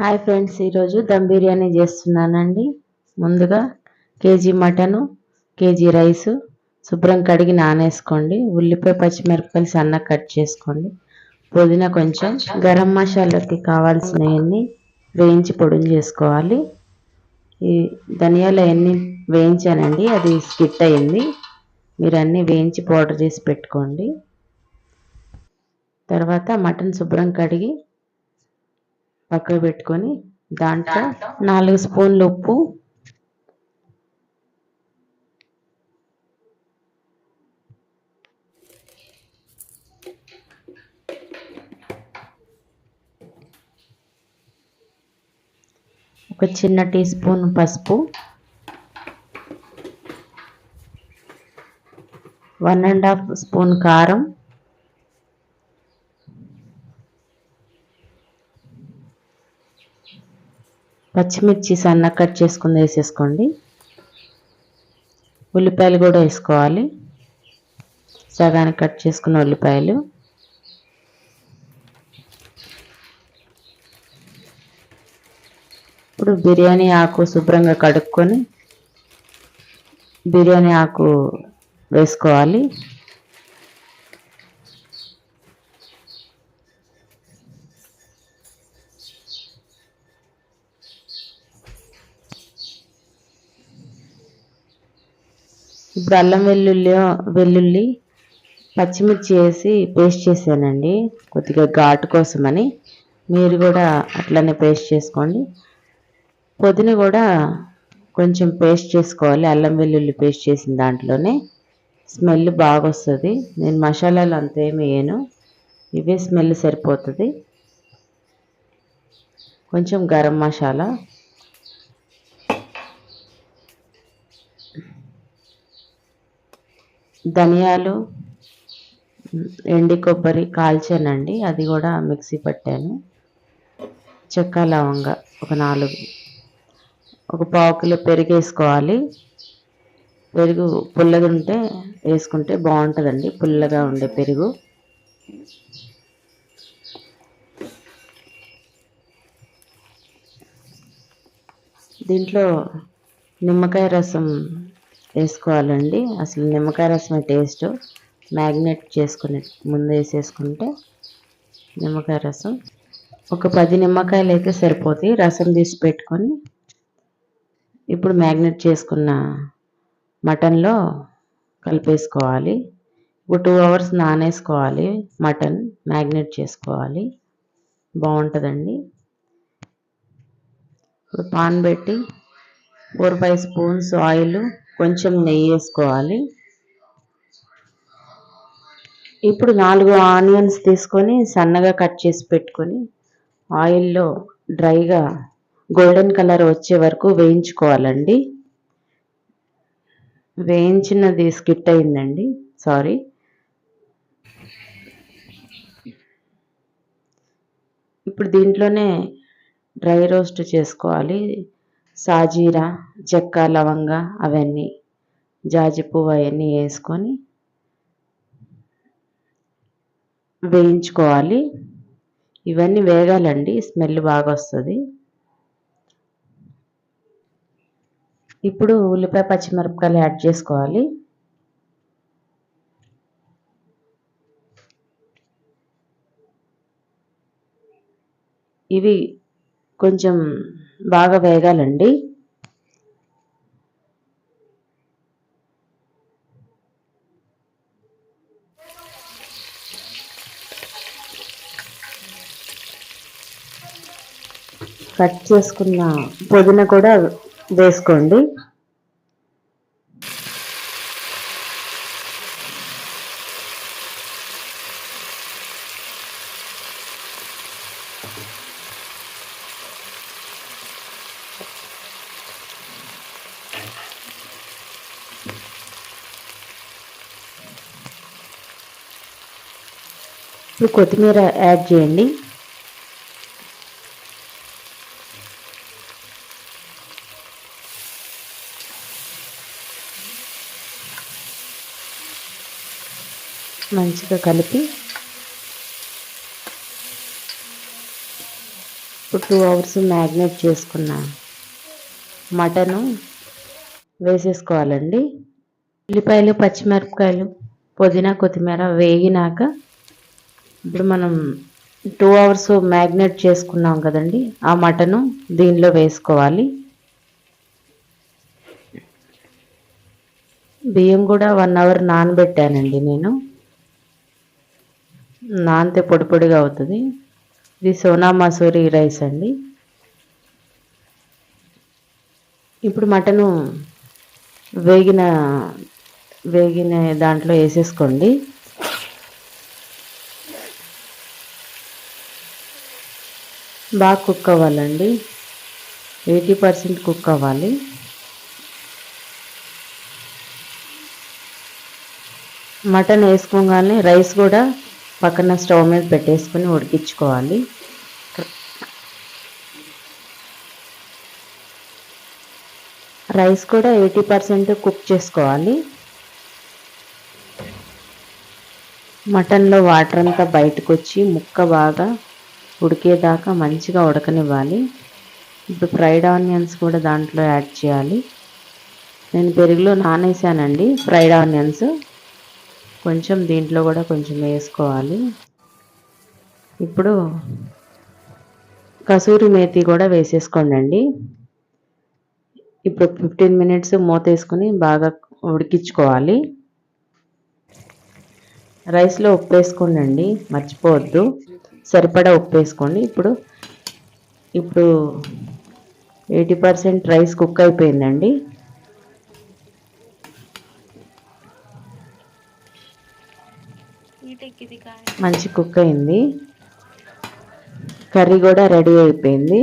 Hi friends ఈరోజు దమ్ బిర్యానీ చేస్తున్నానండి. ముందుగా కేజీ మటను కేజీ రైసు శుభ్రం కడిగి నానేసుకోండి. ఉల్లిపాయ పచ్చిమిరపకాయలు సన్నగా కట్ చేసుకోండి. పుదీనా కొంచెం గరం మసాలాకి కావాల్సినవన్నీ వేయించి పొడిని చేసుకోవాలి. ఈ ధనియాలు అవన్నీ వేయించానండి అది స్కిట్ అయింది. మీరు అన్నీ వేయించి పౌడర్ చేసి పెట్టుకోండి. తర్వాత మటన్ శుభ్రం కడిగి పక్కకు పెట్టుకొని దాంట్లో నాలుగు స్పూన్లు ఉప్పు ఒక చిన్న టీ స్పూన్ పసుపు వన్ అండ్ హాఫ్ స్పూన్ కారం పచ్చిమిర్చి సన్న కట్ చేసుకుని వేసేసుకోండి. ఉల్లిపాయలు కూడా వేసుకోవాలి. సగానికి కట్ చేసుకున్న ఉల్లిపాయలు. ఇప్పుడు బిర్యానీ ఆకు శుభ్రంగా కడుక్కొని బిర్యానీ ఆకు వేసుకోవాలి. ఇప్పుడు అల్లం వెల్లుల్లి వెల్లుల్లి పచ్చిమిర్చి వేసి పేస్ట్ చేశానండి. కొద్దిగా ఘాటు కోసమని. మీరు కూడా అట్లనే పేస్ట్ చేసుకోండి. పొదిన కూడా కొంచెం పేస్ట్ చేసుకోవాలి. అల్లం వెల్లుల్లి పేస్ట్ చేసిన దాంట్లోనే. స్మెల్ బాగా వస్తుంది. నేను మసాలాలు అంతేమి వేయను. ఇవే స్మెల్ సరిపోతుంది. కొంచెం గరం మసాలా. ధనియాలు ఎండి కొబ్బరి కాల్చానండి అది కూడా మిక్సీ పట్టాను. చెక్క లవంగ ఒక నాలుగు. ఒక పావు కిలో పెరుగు వేసుకోవాలి. పెరుగు పుల్లగా ఉంటే వేసుకుంటే బాగుంటుందండి. పుల్లగా ఉండే పెరుగు. దీంట్లో నిమ్మకాయ రసం వేసుకోవాలండి. అసలు నిమ్మకాయ రసం టేస్ట్ మ్యాగ్నేట్ చేసుకుని ముందు వేసేసుకుంటే నిమ్మకాయ రసం. ఒక పది నిమ్మకాయలు అయితే సరిపోతాయి. రసం తీసి పెట్టుకొని ఇప్పుడు మ్యాగ్నేట్ చేసుకున్న మటన్లో కలిపేసుకోవాలి. ఇప్పుడు టూ అవర్స్ నానేసుకోవాలి మటన్ మ్యాగ్నేట్ చేసుకోవాలి. బాగుంటుందండి. ఇప్పుడు పాన్ పెట్టి ఫోర్ ఫైవ్ స్పూన్స్ ఆయిల్ కొంచెం నెయ్యి వేసుకోవాలి. ఇప్పుడు నాలుగు ఆనియన్స్ తీసుకొని సన్నగా కట్ చేసి పెట్టుకొని ఆయిల్లో డ్రైగా గోల్డెన్ కలర్ వచ్చే వరకు వేయించుకోవాలండి. వేయించినది స్కిట్ అయిందండి. సారీ. ఇప్పుడు దీంట్లోనే డ్రై రోస్ట్ చేసుకోవాలి. సాజీరా చెక్క లవంగ అవన్నీ జాజి పువ్వు అవన్నీ వేసుకొని వేయించుకోవాలి. ఇవన్నీ వేగాలండి స్మెల్ బాగా వస్తుంది. ఇప్పుడు ఉల్లిపాయ పచ్చిమిరపకాయలు యాడ్ చేసుకోవాలి. ఇవి కొంచెం బాగా వేగాలండి. కట్ చేసుకున్న పుదీనా కూడా వేసుకోండి. ఇప్పుడు కొత్తిమీర యాడ్ చేయండి. మంచిగా కలిపి ఇప్పుడు టూ అవర్స్ మ్యాగ్నేట్ చేసుకున్న మటను వేసేసుకోవాలండి. ఉల్లిపాయలు పచ్చిమిరపకాయలు పుదీనా కొత్తిమీర వేగినాక ఇప్పుడు మనం టూ అవర్స్ మ్యాగ్నేట్ చేసుకున్నాం కదండి. ఆ మటను దీనిలో వేసుకోవాలి. బియ్యం కూడా వన్ అవర్ నానబెట్టానండి నేను. నానితే పొడి పొడిగా అవుతుంది. ఇది సోనా మసూరి రైస్ అండి. ఇప్పుడు మటను వేగిన వేగిన దాంట్లో వేసేసుకోండి. బాగా కుక్ అవ్వాలండి. ఎయిటీ పర్సెంట్ కుక్ అవ్వాలి. మటన్ వేసుకోగానే రైస్ కూడా పక్కన స్టవ్ మీద పెట్టేసుకొని ఉడికించుకోవాలి. రైస్ కూడా ఎయిటీ పర్సెంట్ కుక్ చేసుకోవాలి. మటన్లో వాటర్ అంతా బయటకు వచ్చి ముక్క బాగా ఉడికేదాకా మంచిగా ఉడకనివ్వాలి. ఇప్పుడు ఫ్రైడ్ ఆనియన్స్ కూడా దాంట్లో యాడ్ చేయాలి. నేను పెరుగులో నానేసానండి ఫ్రైడ్ ఆనియన్స్. కొంచెం దీంట్లో కూడా కొంచెం వేసుకోవాలి. ఇప్పుడు కసూరి మేతి కూడా వేసేసుకోండి ఇప్పుడు ఫిఫ్టీన్ మినిట్స్ మూత వేసుకుని బాగా ఉడికించుకోవాలి. రైస్లో ఉప్పు వేసుకోండి మర్చిపోవద్దు. సరిపడా ఉప్పు వేసుకోండి. ఇప్పుడు ఇప్పుడు ఎయిటీ పర్సెంట్ రైస్ కుక్ అయిపోయిందండి. మంచి కుక్ అయింది. కర్రీ కూడా రెడీ అయిపోయింది.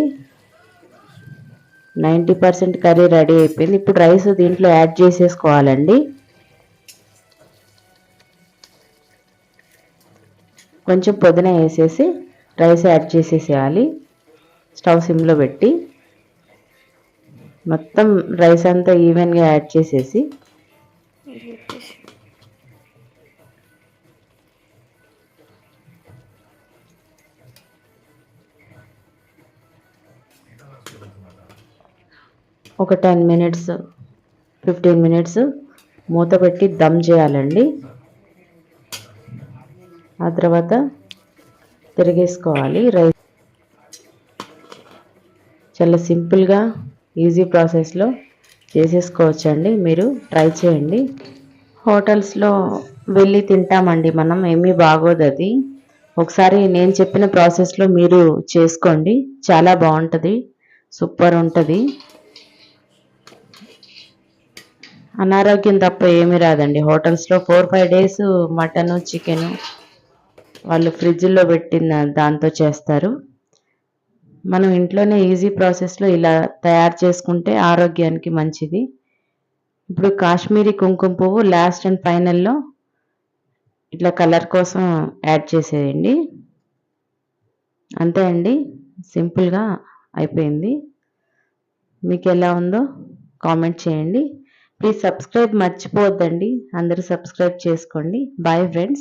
నైంటీ పర్సెంట్ కర్రీ రెడీ అయిపోయింది. ఇప్పుడు రైస్ దీంట్లో యాడ్ చేసేసుకోవాలండి. కొంచెం పుదీనా వేసేసి రైస్ యాడ్ చేసేసేయాలి. స్టవ్ సిమ్లో పెట్టి మొత్తం రైస్ అంతా ఈవెన్గా యాడ్ చేసేసి ఒక టెన్ మినిట్స్ ఫిఫ్టీన్ మినిట్స్ మూత పెట్టి దమ్ చేయాలండి. ఆ తర్వాత తిరిగేసుకోవాలి. రైస్ చాలా సింపుల్గా ఈజీ ప్రాసెస్లో చేసేసుకోవచ్చండి. మీరు ట్రై చేయండి. హోటల్స్లో వెళ్ళి తింటామండి మనం ఏమీ బాగోదు అది. ఒకసారి నేను చెప్పిన ప్రాసెస్లో మీరు చేసుకోండి. చాలా బాగుంటుంది. సూపర్ ఉంటుంది. అనారోగ్యం తప్ప ఏమీ రాదండి. హోటల్స్లో four five days mutton chicken వాళ్ళు ఫ్రిడ్జ్లో పెట్టిన దాంతో చేస్తారు. మనం ఇంట్లోనే ఈజీ ప్రాసెస్లో ఇలా తయారు చేసుకుంటే ఆరోగ్యానికి మంచిది. ఇప్పుడు కాశ్మీరీ కుంకుమ పువ్వు లాస్ట్ అండ్ ఫైనల్లో ఇట్లా కలర్ కోసం యాడ్ చేసేయండి. అంతే అండి. సింపుల్గా అయిపోయింది. మీకు ఎలా ఉందో కామెంట్ చేయండి. ప్లీజ్ సబ్స్క్రైబ్ మర్చిపోవద్దండి. అందరూ సబ్స్క్రైబ్ చేసుకోండి. Bye friends